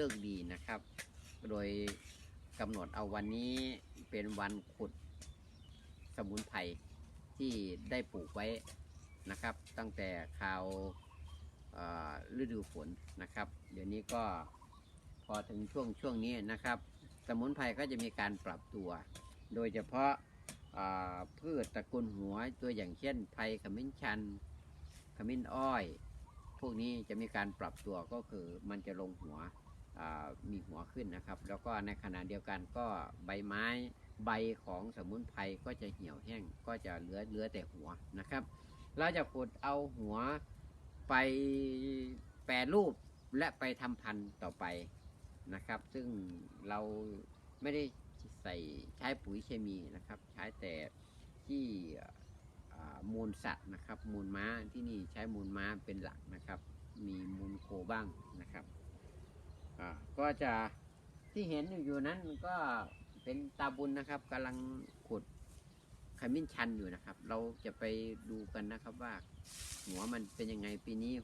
เลิกดีนะครับ โดยกำหนดเอาวันนี้เป็นวันขุดสมุนไพรที่ได้ปลูกไว้นะครับ ตั้งแต่คราวฤดูฝนนะครับ เดี๋ยวนี้ก็พอถึงช่วงช่วงนี้นะครับ สมุนไพรก็จะมีการปรับตัว โดยเฉพาะาพืชตระกูลหัวตัวอย่างเช่นไผ่ขมิ้นชัน ขมิ้นอ้อย พวกนี้จะมีการปรับตัวก็คือมันจะลงหัว มีหัวขึ้นนะครับ แล้วก็ในขณะเดียวกันก็ใบไม้ใบของสมุนไพรก็จะเหี่ยวแห้งก็จะเหลือเหลือแต่หัวนะครับ เราจะขุดเอาหัวไปแปรรูปและไปทำพันธุ์ต่อไปนะครับ ซึ่งเราไม่ได้ใส่ใช้ปุ๋ยเคมีนะครับ ใช้แต่ที่มูลสัตว์นะครับ มูลม้าที่นี่ใช้มูลม้าเป็นหลักนะครับ มีมูลโคบ้างนะครับ อ่าก็จะที่เห็นอยู่นั้นก็เป็นตาบุญนะครับกำลังขุดขมิ้นชันอยู่นะครับ เราจะไปดูกันนะครับว่า หัวมันเป็นยังไงปีนี้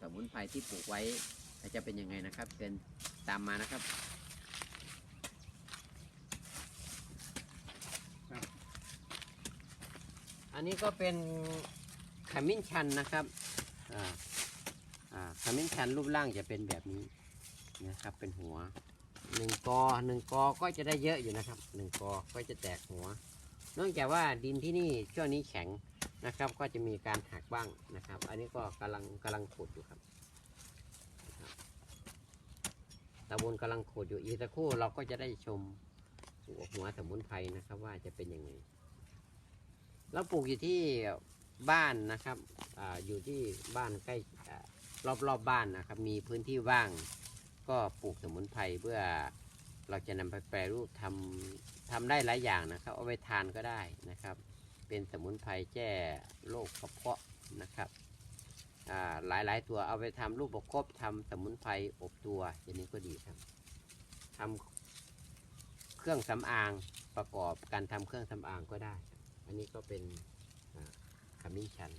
สมุนไพรที่ปลูกไว้จะเป็นยังไงนะครับเชิญตามมานะครับอันนี้ก็เป็นขมิ้นชันนะครับขมิ้นชันรูปร่างจะเป็นแบบนี้ นะครับ เป็นหัวหนึ่งกอหนึ่งกอก็จะได้เยอะอยู่นะครับหนึ่งกอก็จะแตกหัว เนื่องจากว่าดินที่นี่ช่วงนี้แข็งนะครับ ก็จะมีการหักบ้างนะครับ อันนี้ก็กำลังกำลังขุดอยู่ครับนะบตะบนกำลังขุดอยู่อีกสักครู่เราก็จะได้ชมหัวหัวสมุนไพรนะครับ ว่าจะเป็นยังไงเราปลูกอยู่ที่บ้านนะครับออยู่ที่บ้านใกล้รอบรอบบ้านนะครับ มีพื้นที่ว่าง ก็ปลูกสมุนไพรเพื่อเราจะนำไปแปรรูปทำทำได้หลายอย่างนะครับ เอาไปทานก็ได้นะครับ เป็นสมุนไพรแก้โรคกระเพาะนะครับหลายหลายตัวเอาไปทำรูปประคบทำสมุนไพรอบตัวอย่างนี้ก็ดีครับทำเครื่องสำอางประกอบการทำเครื่องสำอางก็ได้ อันนี้ก็เป็นอ่าขมิ้นชัน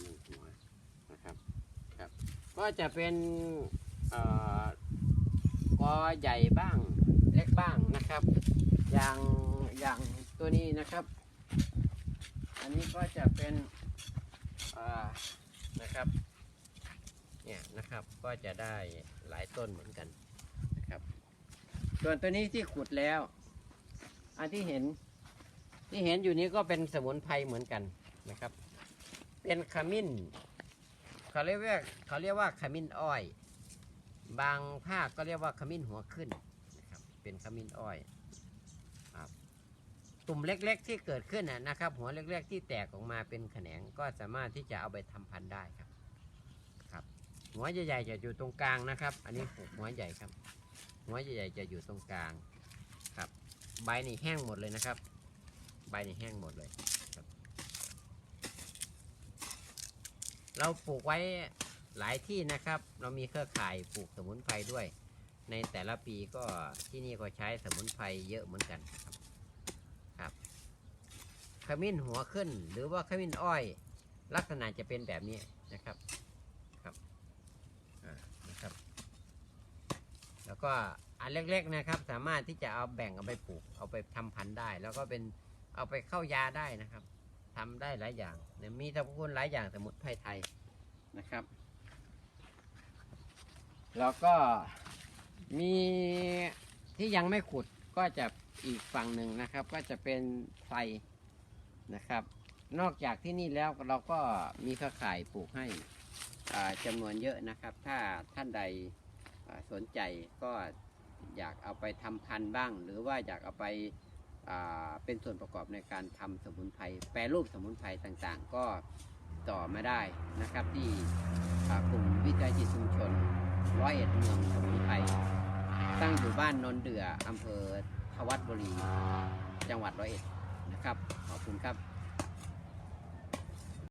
หนึ่งหัวนะครับครับ ก็จะเป็นกอใหญ่บ้างเล็กบ้างนะครับ อย่างอย่างตัวนี้นะครับ อันนี้ก็จะเป็นนะครับเนี่ยนะครับก็จะได้หลายต้นเหมือนกันนะครับ ส่วนตัวนี้ที่ขุดแล้ว อันที่เห็นที่เห็นอยู่นี้ก็เป็นสมุนไพรเหมือนกันนะครับ เป็นขมิ้น เขาเรียกว่าเขาเรียกว่าขมิ้นอ้อย บางภาคก็เรียกว่าขมิ้นหัวขึ้นนะครับเป็นขมิ้นอ้อยครับตุ่มเล็ก ๆ ที่เกิดขึ้นนะครับ หัวเล็ก ๆ ที่แตกออกมาเป็นแขนงก็สามารถที่จะเอาไปทำพันธุ์ได้ครับครับ หัวใหญ่ๆจะอยู่ตรงกลางนะครับ อันนี้หัวใหญ่ครับ หัวใหญ่ๆจะอยู่ตรงกลางครับ ใบนี่แห้งหมดเลยนะครับ ใบนี่แห้งหมดเลยครับ เราปลูกไว้หลายที่นะครับ เรามีเครือข่ายปลูกสมุนไพรด้วย ในแต่ละปีก็ที่นี่ก็ใช้สมุนไพรเยอะเหมือนกันครับครับขมิ้นหัวขึ้น หรือว่าขมิ้นอ้อย ลักษณะจะเป็นแบบนี้นะครับครับอ่านะครับ แล้วก็อันเล็กๆนะครับ สามารถที่จะเอาแบ่งเอาไปปลูก เอาไปทำพันธุ์ได้ แล้วก็เป็นเอาไปเข้ายาได้นะครับ ทำได้หลายอย่างเนี่ยมีสรรพคุณหลายอย่างสมุนไพรไทยนะครับ แล้วก็มีที่ยังไม่ขุดก็จะอีกฝั่งหนึ่งนะครับ ก็จะเป็นไฟนะครับ นอกจากที่นี่แล้วเราก็มีเครือข่ายปลูกให้จำนวนเยอะนะครับ ถ้าท่านใดสนใจก็อยากเอาไปทำพันธุ์บ้าง หรือว่าอยากเอาไป เป็นส่วนประกอบในการทำสมุนไพรแปรรูปสมุนไพรต่างๆ ก็ต่อมาได้นะครับ ที่กลุ่มวิจัยจิตชุมชนร้อยเอ็ดเมืองสมุนไพรตั้งอยู่บ้านนนเดืออำเภอทวัดบุรี จังหวัดร้อยเอ็ดนะครับ ขอบคุณครับ